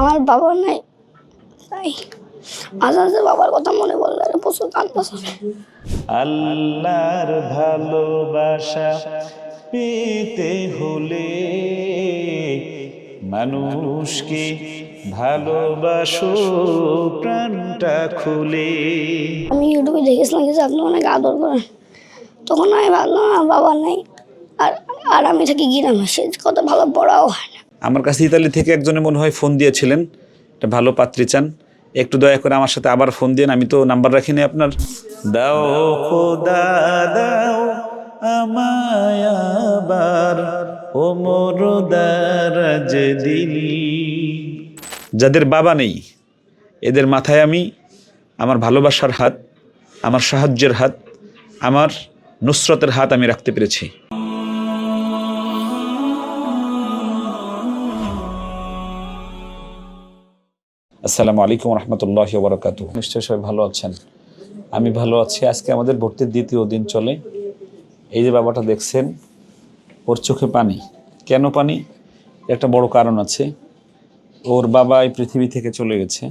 আমার বাবা নাই। তাই আজ আজ বাবার কথা মনে পড়লে প্রচুর কান্না। আল্লাহর ভালোবাসা পেতে হলে মানুষকে ভালোবাসো প্রাণটা খুলে। আমি ইউটিউবে দেখেছিলাম যে আপনি অনেক আদর করেন। তখন আমি ভাবলাম আমার বাবা নেই। আর আর আমি থাকি গ্রামে সে কত ভালো পড়াও হয় না। আমার কাছে ইতালি থেকে একজনে মনে হয় ফোন দিয়েছিলেন। একটা ভালো পাত্রী চান। একটু দয়া করে আমার সাথে আবার ফোন দিন আমি তো নাম্বার রাখিনি আপনার। দাও খোদা দাও আমায় আবার ও মোর দারাজ দিল যাদের বাবা নেই এদের মাথায় আমি আমার ভালোবাসার হাত আমার সাহায্যের হাত আমার নুসরতের হাত আমি রাখতে পেরেছি। আসসালামু আলাইকুম রহমতুল্লাহ বরকাত নিশ্চয়ই সবাই ভালো আছেন। আমি ভালো আছি। আজকে আমাদের ভর্তির দ্বিতীয় দিন চলে। এই যে বাবাটা দেখছেন, ওর চোখে পানি। কেন পানি? একটা বড় কারণ আছে। ওর বাবা এই পৃথিবী থেকে চলে গেছে।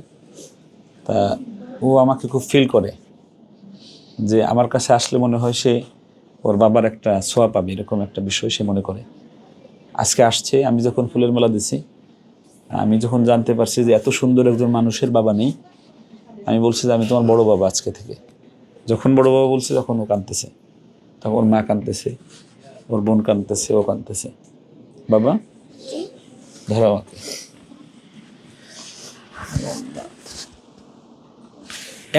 তা ও আমাকে খুব ফিল করে যে আমার কাছে আসলে মনে হয় সে ওর বাবার একটা ছোঁয়া পাবে, এরকম একটা বিষয় সে মনে করে। আজকে আসছে, আমি যখন ফুলের মেলা দিছি আমি যখন জানতে পারছি যে এত সুন্দর একজন মানুষের বাবা নেই, আমি বলছি যে আমি তোমার বড় বাবা আজকে থেকে। যখন বড় বাবা বলছে, তখন ও কাঁদতেছে। তখন ওর মা কাঁদতেছে, ওর বোন কাঁদতেছে, ও কাঁদতেছে। বাবা, ধরো আমাকে।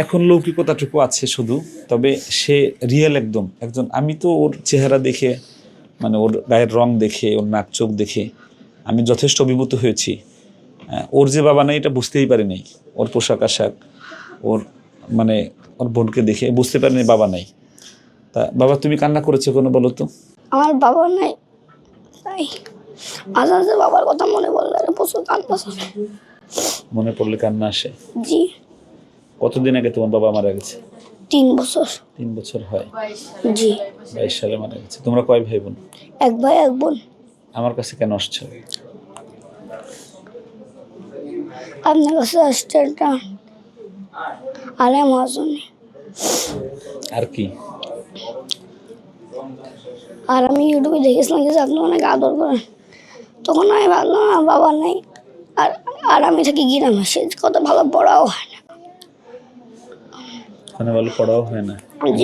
এখন লৌকিকতাটুকু আছে শুধু, তবে সে রিয়েল একদম। একজন, আমি তো ওর চেহারা দেখে মানে ওর গায়ের রং দেখে, ওর নাক চোখ দেখে, আমি যথেষ্ট অভিভূত হয়েছি। ওর যে বাবা নেই এটা বুঝতেই পারিনি ওর পোশাক আশাক ওর মানে ওর বোনকে দেখে বুঝতে পারিনি বাবা নাই। তা বাবা তুমি কান্না করেছ কোনো বলো তো? আমার বাবা নাই তাই আজ আজ বাবার কথা মনে পড়লে প্রচুর কান্না আসে। মনে পড়লে কান্না আসে? জি। কতদিন আগে তোমার বাবা মারা গেছে? তিন বছর। তিন বছর হয়। জি। বাইশ সালে মারা গেছে। তোমরা কয় ভাই বোন? এক ভাই এক বোন। আমার কাছে কেন আসছো? আপনার কাছে একটা আরে মহাজনী আর কি? আর আমি ইউটিউবে দেখেছিলাম যে আপনি অনেক আদর করেন। তখন আমি ভাবলাম আমার বাবা নেই। আর আর আমি থাকি গ্রামে। সে কত ভালো পড়াও হয় না। ওখানে ভালো পড়াও হয় না।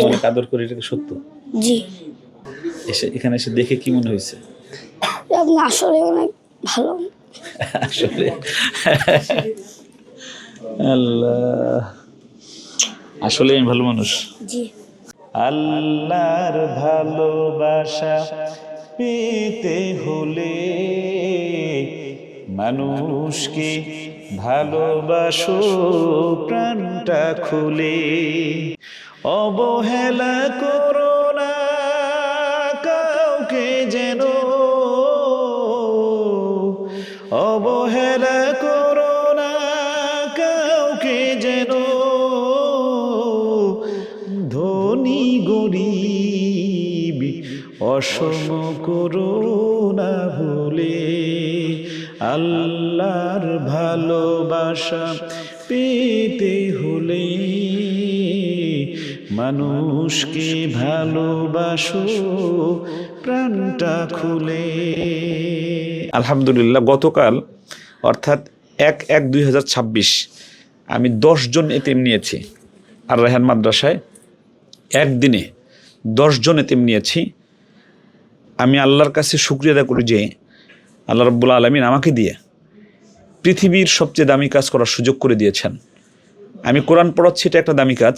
অনেক আদর করি এটা সত্য? জি। এসে এখানে এসে দেখে কি মনে হয়েছে? আপনি আসলে অনেক ভালো। আসলে আল্লাহ। আসলে আমি ভালো মানুষ। আল্লাহর ভালোবাসা পেতে হলে মানুষকে ভালোবাসো প্রাণটা খুলে। অবহেলা করো না কাউকে যেন অসম করুণা ভুলে আল্লাহর ভালোবাসা পেতে হলে মানুষকে ভালোবাসো, প্রাণটা খুলে। আলহামদুলিল্লাহ, গতকাল, অর্থাৎ এক এক দুই আমি দশজন এতিম নিয়েছি। আর রেহান মাদ্রাসায় একদিনে দশজন এতিম নিয়েছি। আমি আল্লাহর কাছে শুক্রিয়া আদায় করি যে আল্লাহ রব্বুল আলমিন আমাকে দিয়ে পৃথিবীর সবচেয়ে দামি কাজ করার সুযোগ করে দিয়েছেন। আমি কোরআন পড়াচ্ছি, এটা একটা দামি কাজ।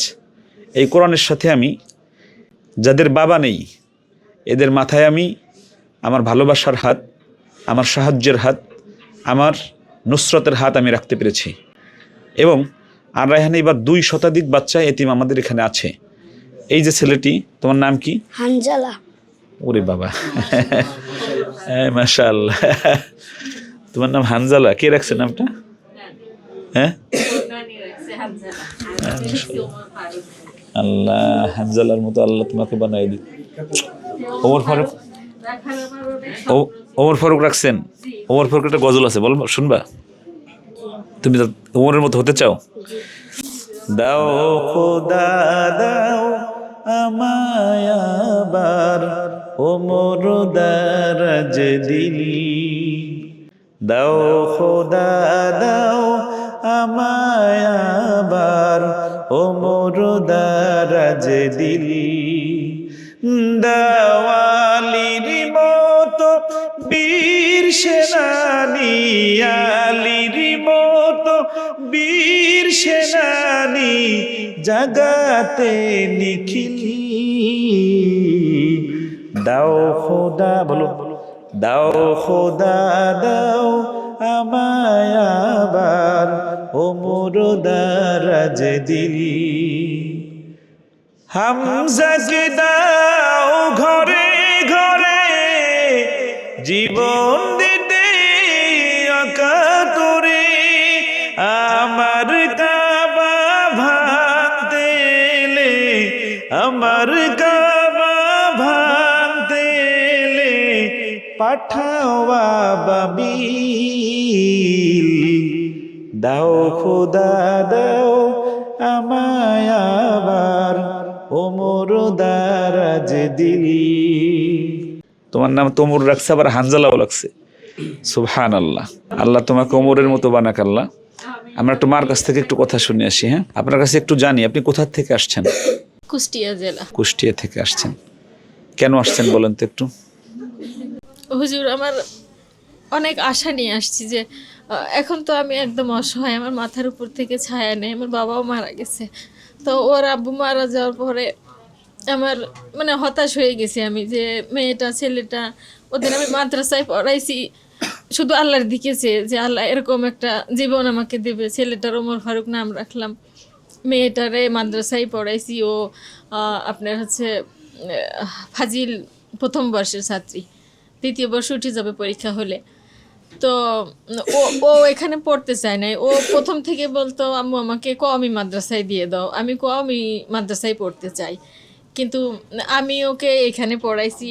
এই কোরআনের সাথে আমি, যাদের বাবা নেই, এদের মাথায় আমি আমার ভালোবাসার হাত, আমার সাহায্যের হাত, আমার নুসরতের হাত আমি রাখতে পেরেছি। এবং আর রায়হানে এবার দুই শতাধিক বাচ্চা এতিম আমাদের এখানে আছে। এই যে ছেলেটি, তোমার নাম কি? হানজালা। ওরে বাবা। হ্যাঁ মাশাল তোমার নাম হানজালা? কে রাখছে নামটা? হ্যাঁ? আল্লাহ, হানজালার মতো আল্লাহ তোমাকে বানাই দিক। ওমর ফারুক? ওমর ফারুক রাখছেন? ওমর ফারুক একটা গজল আছে, বল, শুনবা? তুমি ওমরের মতো হতে চাও? দাও খোদা, দাও আমায় আবার ওমর দারাজ দাও খোদা, দাও আমায় আবার ওমর দারাজ দিল দাওয়ালির মতো বীর সেনানি, আলির মতো বীর সেনানি জাগাতে নিখিল। দাও খোদা, বলো। দাও খোদা, দাও আমায় আবার ওমর দারাজ দিলি হামজাকে দাও ঘরে ঘরে, জীবন দিতে পাঠাও বাবিল দাও খোদা দাও আমায় আবার ওমর দারাজ দিলি। তোমার নাম তোমর রাখছে আবার হানজালাও লাগছে। সুবহান আল্লাহ আল্লাহ তোমাকে ওমরের মতো বানাক আল্লাহ। আমরা একটু মার কাছ থেকে একটু কথা শুনে আসি হ্যাঁ? আপনার কাছে একটু জানি আপনি কোথা থেকে আসছেন? কুষ্টিয়া জেলা। কুষ্টিয়া থেকে আসছেন। কেন আসছেন বলেন তো একটু? হুজুর, আমার অনেক আশা নিয়ে আসছি যে এখন তো আমি একদম অসহায়, আমার মাথার উপর থেকে ছায়া নেই, আমার বাবাও মারা গেছে। তো ওর আব্বু মারা যাওয়ার পরে আমার মানে হতাশ হয়ে গেছি আমি যে, মেয়েটা, ছেলেটা, ওদের আমি মাদ্রাসায় পড়াইছি। শুধু আল্লাহর দিকে যে, আল্লাহ এরকম একটা জীবন আমাকে দেবে, ছেলেটার ওমর ফারুক নাম রাখলাম। মেয়েটারে মাদ্রাসায় পড়াইছি ও আপনার হচ্ছে ফাজিল প্রথম বর্ষের ছাত্রী। দ্বিতীয় বর্ষ উঠে যাবে পরীক্ষা হলে। তো, ও ও এখানে পড়তে চায় নাই। ও প্রথম থেকে বলতো, আম্মু, আমাকে কমই মাদ্রাসায় দিয়ে দাও। আমি কমই মাদ্রাসায় পড়তে চাই। কিন্তু আমি ওকে এখানে পড়াইছি।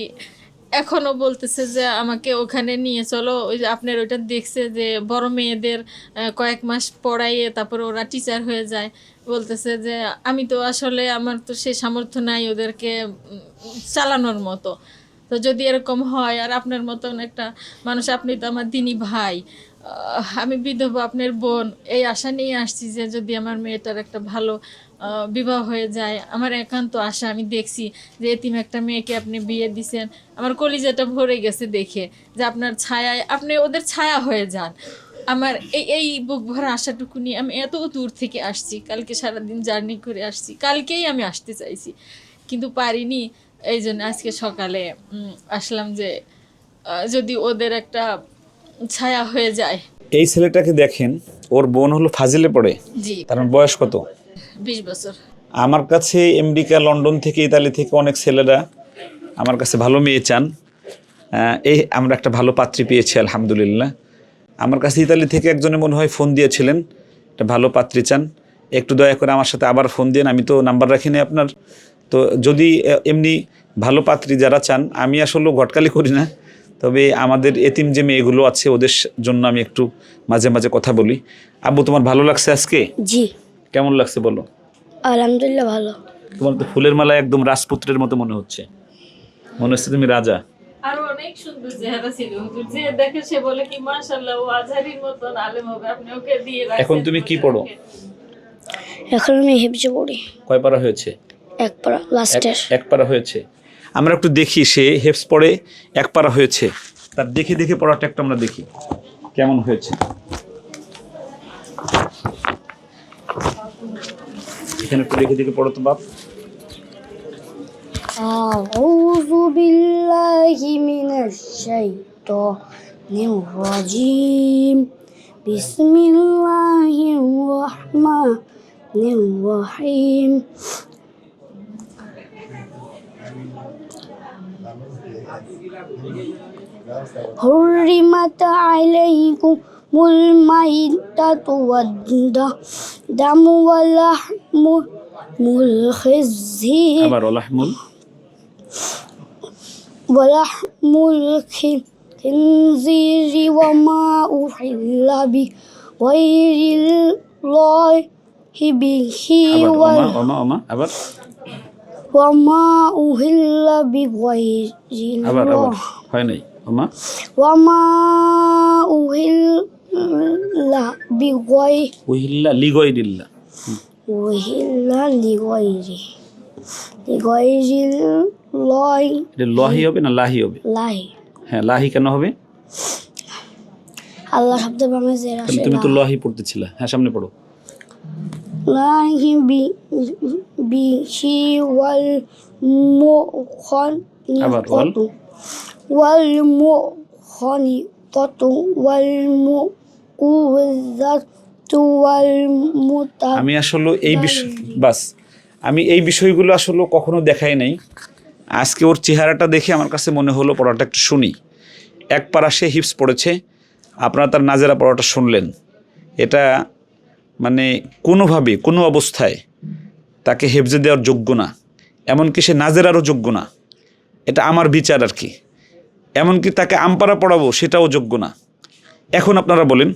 এখনও বলতেছে যে, আমাকে ওখানে নিয়ে চলো। ওই যে আপনার ওইটা দেখছে যে, বড় মেয়েদের কয়েক মাস পড়াইয়ে তারপর ওরা টিচার হয়ে যায়। বলতেছে যে, আমি তো আসলে, আমার তো সে সামর্থ্য নাই ওদেরকে চালানোর মতো। তো যদি এরকম হয় আর আপনার মতন একটা মানুষ, আপনি তো আমার দিনী ভাই আমি বিধবা আপনার বোন, এই আশা নিয়ে আসছি যে যদি আমার মেয়েটার একটা ভালো বিবাহ হয়ে যায়। আমার একান্ত আশা, আমি দেখছি যে এতিম একটা মেয়েকে আপনি বিয়ে দিছেন। আমার কলিজাটা ভরে গেছে দেখে যে আপনার ছায়ায়, আপনি ওদের ছায়া হয়ে যান। আমার এই এই বুক ভরা আশাটুকু নিয়ে আমি এত দূর থেকে আসছি, কালকে সারাদিন জার্নি করে আসছি, কালকেই আমি আসতে চাইছি। কিন্তু পারিনি এই জন্য আজকে সকালে আসলাম যে যদি ওদের একটা ছায়া হয়ে যায়। এই ছেলেটাকে দেখেন ওর বোন হলো ফাজিলে পড়ে। জি। তার বয়স কত? বিশ বছর। আমার কাছে আমেরিকা লন্ডন থেকে ইতালি থেকে অনেক ছেলেরা আমার কাছে ভালো মেয়ে চান। এই আমরা একটা ভালো পাত্রী পেয়েছি আলহামদুলিল্লাহ। আমার কাছে ইতালি থেকে একজনে মনে হয় ফোন দিয়েছিলেন একটা ভালো পাত্রী চান। একটু দয়া করে আমার সাথে আবার ফোন দিন আমি তো নাম্বার রাখিনি আপনার। তো যদি এমনি ভালো পাত্রী যারা চান আমি আসলে ঘটকালি করি না। তবে আমাদের এতিম যে মেয়েগুলো আছে ওদের জন্য আমি একটু মাঝে মাঝে কথা বলি। আব্বু তোমার ভালো লাগছে আজকে? জি। কেমন লাগছে বলো? আলহামদুলিল্লাহ ভালো। তোমার তো ফুলের মালা একদম রাজপুত্রের মতো মনে হচ্ছে। মনে হচ্ছে তুমি রাজা। আরও অনেক সুন্দর চেহারা ছিল। হুজুর যে দেখে সে বলে কি মাশাআল্লাহ ও আজহারির মতন আলেম হবে আপনি ওকে দিয়ে রাখছেন এখন তুমি কি পড়ো? এখন আমি হেফজে পড়ি। কয় পারা হয়েছে? এক পারা লাস্টের এক পারা হয়েছে। আমরা একটু দেখি সে হেফস পড়ে এক পারা হয়েছে তার দেখে দেখে পড়াটা একটু আমরা দেখি কেমন হয়েছে এখানে একটু দেখে দেখে পড়ো তো বাপ أعوذ بالله من الشيطان الرجيم بسم الله الرحمن الرحيم حرمت عليكم الميتة والدم ولحم الخزير ولحم ولحم الخنزير وما أحل به غير الله به وما وما وما ওয়ামা উহিল্লা হয় নাই। বিগয় উহিল্লা লহি হবে না লাহি হবে? লাহি। হ্যাঁ লাহি কেন হবে? আল্লাহ তুমি তো লহি। পড়তেছিলা হ্যাঁ সামনে পড়ো। মুখনি ততু ওয়াল মুকুজাতু ওয়াল মুতা আমি আসলে এই বিষয় বাস আমি এই বিষয়গুলো আসলে কখনো দেখাই নাই। আজকে ওর চেহারাটা দেখে আমার কাছে মনে হলো পড়াটা একটু শুনি। এক পারা সে হিপস পড়েছে আপনারা তার নাজেরা পড়াটা শুনলেন। এটা মানে কোনোভাবে, কোনো অবস্থায় তাকে হেফজে দেওয়ার যোগ্য না। এমনকি সে নাজেরারও যোগ্য না। এটা আমার বিচার আর কি। এমনকি তাকে আমপারা পড়াবো সেটাও যোগ্য না। এখন আপনারা বলেন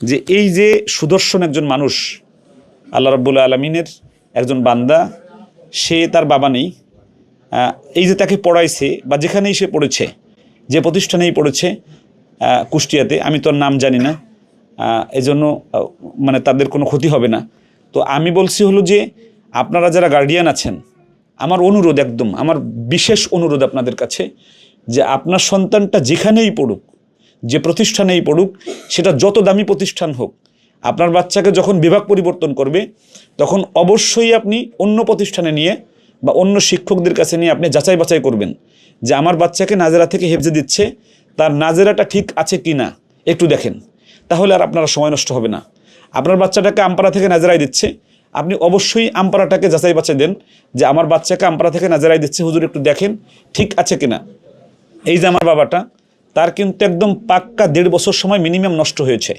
যে এই যে সুদর্শন একজন মানুষ, আল্লাহ রাব্বুল আলমিনের একজন বান্দা, সে তার বাবা নেই। এই যে তাকে পড়াইছে বা যেখানেই সে পড়েছে, যে প্রতিষ্ঠানেই পড়েছে কুষ্টিয়াতে, আমি তোর নাম জানি না। এজন্য মানে তাদের কোনো ক্ষতি হবে না। তো আমি বলছি হলো যে, আপনারা যারা গার্ডিয়ান আছেন, আমার অনুরোধ একদম, আমার বিশেষ অনুরোধ আপনাদের কাছে যে আপনার সন্তানটা যেখানেই পড়ুক, যে প্রতিষ্ঠানেই পড়ুক, সেটা যত দামি প্রতিষ্ঠান হোক, আপনার বাচ্চাকে যখন বিভাগ পরিবর্তন করবে, তখন অবশ্যই আপনি অন্য প্রতিষ্ঠানে নিয়ে বা অন্য শিক্ষকদের কাছে নিয়ে আপনি যাচাই বাছাই করবেন যে আমার বাচ্চাকে নাজেরা থেকে হেফজে দিচ্ছে, তার নাজেরাটা ঠিক আছে কি না একটু দেখেন। তাহলে আর আপনার সময় নষ্ট হবে না। আপনার বাচ্চাটাকে আমপাড়া থেকে নাজেরাই দিচ্ছে। আপনি অবশ্যই আমপাড়াটাকে যাচাই বাছাই দেন যে আমার বাচ্চাকে আমপাড়া থেকে নাজেরাই দিচ্ছে। হুজুর, একটু দেখেন ঠিক আছে কিনা। এই যে আমার বাবাটা, তার কিন্তু একদম পাক্কা দেড় বছর সময় মিনিমাম নষ্ট হয়েছে।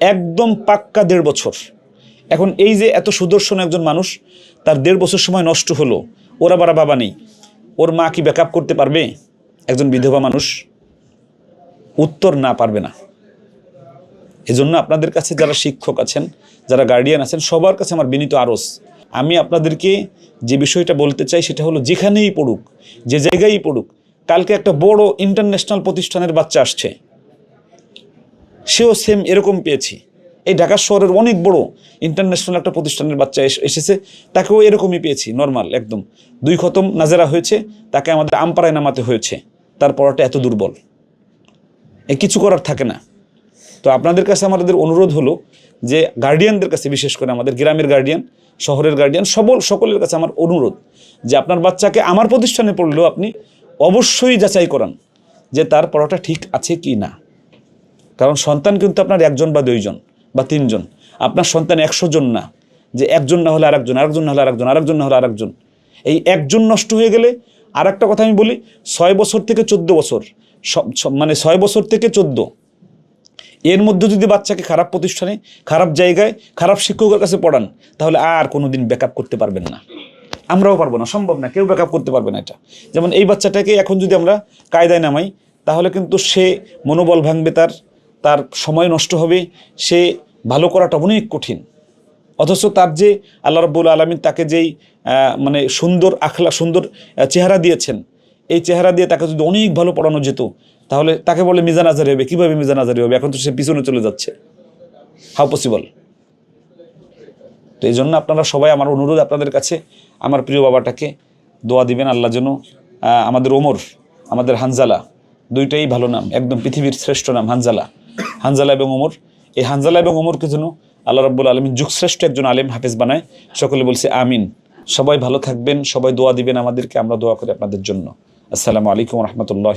একদম পাক্কা দেড় বছর। এখন এই যে এত সুদর্শন একজন মানুষ, তার দেড় বছর সময় নষ্ট হলো। ওর আবার বাবা নেই। ওর মা কি ব্যাকআপ করতে পারবে? একজন বিধবা মানুষ উত্তর না পারবে না। এজন্য আপনাদের কাছে যারা শিক্ষক আছেন, যারা গার্ডিয়ান আছেন, সবার কাছে আমার বিনীত আরস। আমি আপনাদেরকে যে বিষয়টা বলতে চাই সেটা হলো যেখানেই পড়ুক, যে জায়গায়ই পড়ুক, কালকে একটা বড় ইন্টারন্যাশনাল প্রতিষ্ঠানের বাচ্চা আসছে। সেও সেম এরকম পেয়েছি। এই ঢাকা শহরের অনেক বড় ইন্টারন্যাশনাল একটা প্রতিষ্ঠানের বাচ্চা এস- এসেছে, তাকেও এরকমই পেয়েছি নর্মাল একদম। দুই খতম নাজেরা হয়েছে, তাকে আমাদের আমপাড়ায় নামাতে হয়েছে। তার পড়াটা এত দুর্বল। এ কিছু করার থাকে না। তো আপনাদের কাছে আমাদের অনুরোধ হলো যে গার্ডিয়ানদের কাছে, বিশেষ করে আমাদের গ্রামের গার্ডিয়ান শহরের গার্ডিয়ান সবল সকলের কাছে আমার অনুরোধ যে আপনার বাচ্চাকে আমার প্রতিষ্ঠানে পড়লেও আপনি অবশ্যই যাচাই করান যে তার পড়াটা ঠিক আছে কি না। কারণ সন্তান কিন্তু আপনার একজন বা দুইজন বা তিনজন। আপনার সন্তান একশো জন না, যে একজন না হলে আরেকজন আরেকজন না হলে আরেকজন আরেকজন না হলে আরেকজন। এই একজন নষ্ট হয়ে গেলে আর একটা কথা আমি বলি, ছয় বছর থেকে চোদ্দ বছর মানে ছয় বছর থেকে চোদ্দ এর মধ্যে যদি বাচ্চাকে খারাপ প্রতিষ্ঠানে, খারাপ জায়গায়, খারাপ শিক্ষকের কাছে পড়ান, তাহলে আর কোনো দিন ব্যাকআপ করতে পারবেন না। আমরাও পারব না, সম্ভব না, কেউ ব্যাকআপ করতে পারবে না এটা। যেমন এই বাচ্চাটাকে এখন যদি আমরা কায়দায় নামাই, তাহলে কিন্তু সে মনোবল ভাঙবে তার তার সময় নষ্ট হবে, সে ভালো করাটা অনেক কঠিন। অথচ তার যে আল্লাহ রব্বুল আলমিন তাকে যেই মানে সুন্দর আখলা, সুন্দর চেহারা দিয়েছেন, এই চেহারা দিয়ে তাকে যদি অনেক ভালো পড়ানো যেত তাহলে তাকে বলে মিজান আজারি হবে। কীভাবে মিজান আজারি হবে? এখন তো সে পিছনে চলে যাচ্ছে। হাউ পসিবল তো এই জন্য আপনারা সবাই আমার অনুরোধ আপনাদের কাছে, আমার প্রিয় বাবাটাকে দোয়া দিবেন, আল্লাহ যেন আমাদের ওমর, আমাদের হানজালা, দুইটাই ভালো নাম, একদম পৃথিবীর শ্রেষ্ঠ নাম, হানজালা। হানজালা এবং ওমর। এই হানজালা এবং ওমরকে যেন আল্লাহ রাব্বুল আলমিন যুগশ্রেষ্ঠ একজন আলেম হাফেজ বানায়। সকলে বলছে আমিন। সবাই ভালো থাকবেন, সবাই দোয়া দিবেন আমাদেরকে, আমরা দোয়া করি আপনাদের জন্য। আসসালামু আলাইকুম রহমতুল্লাহ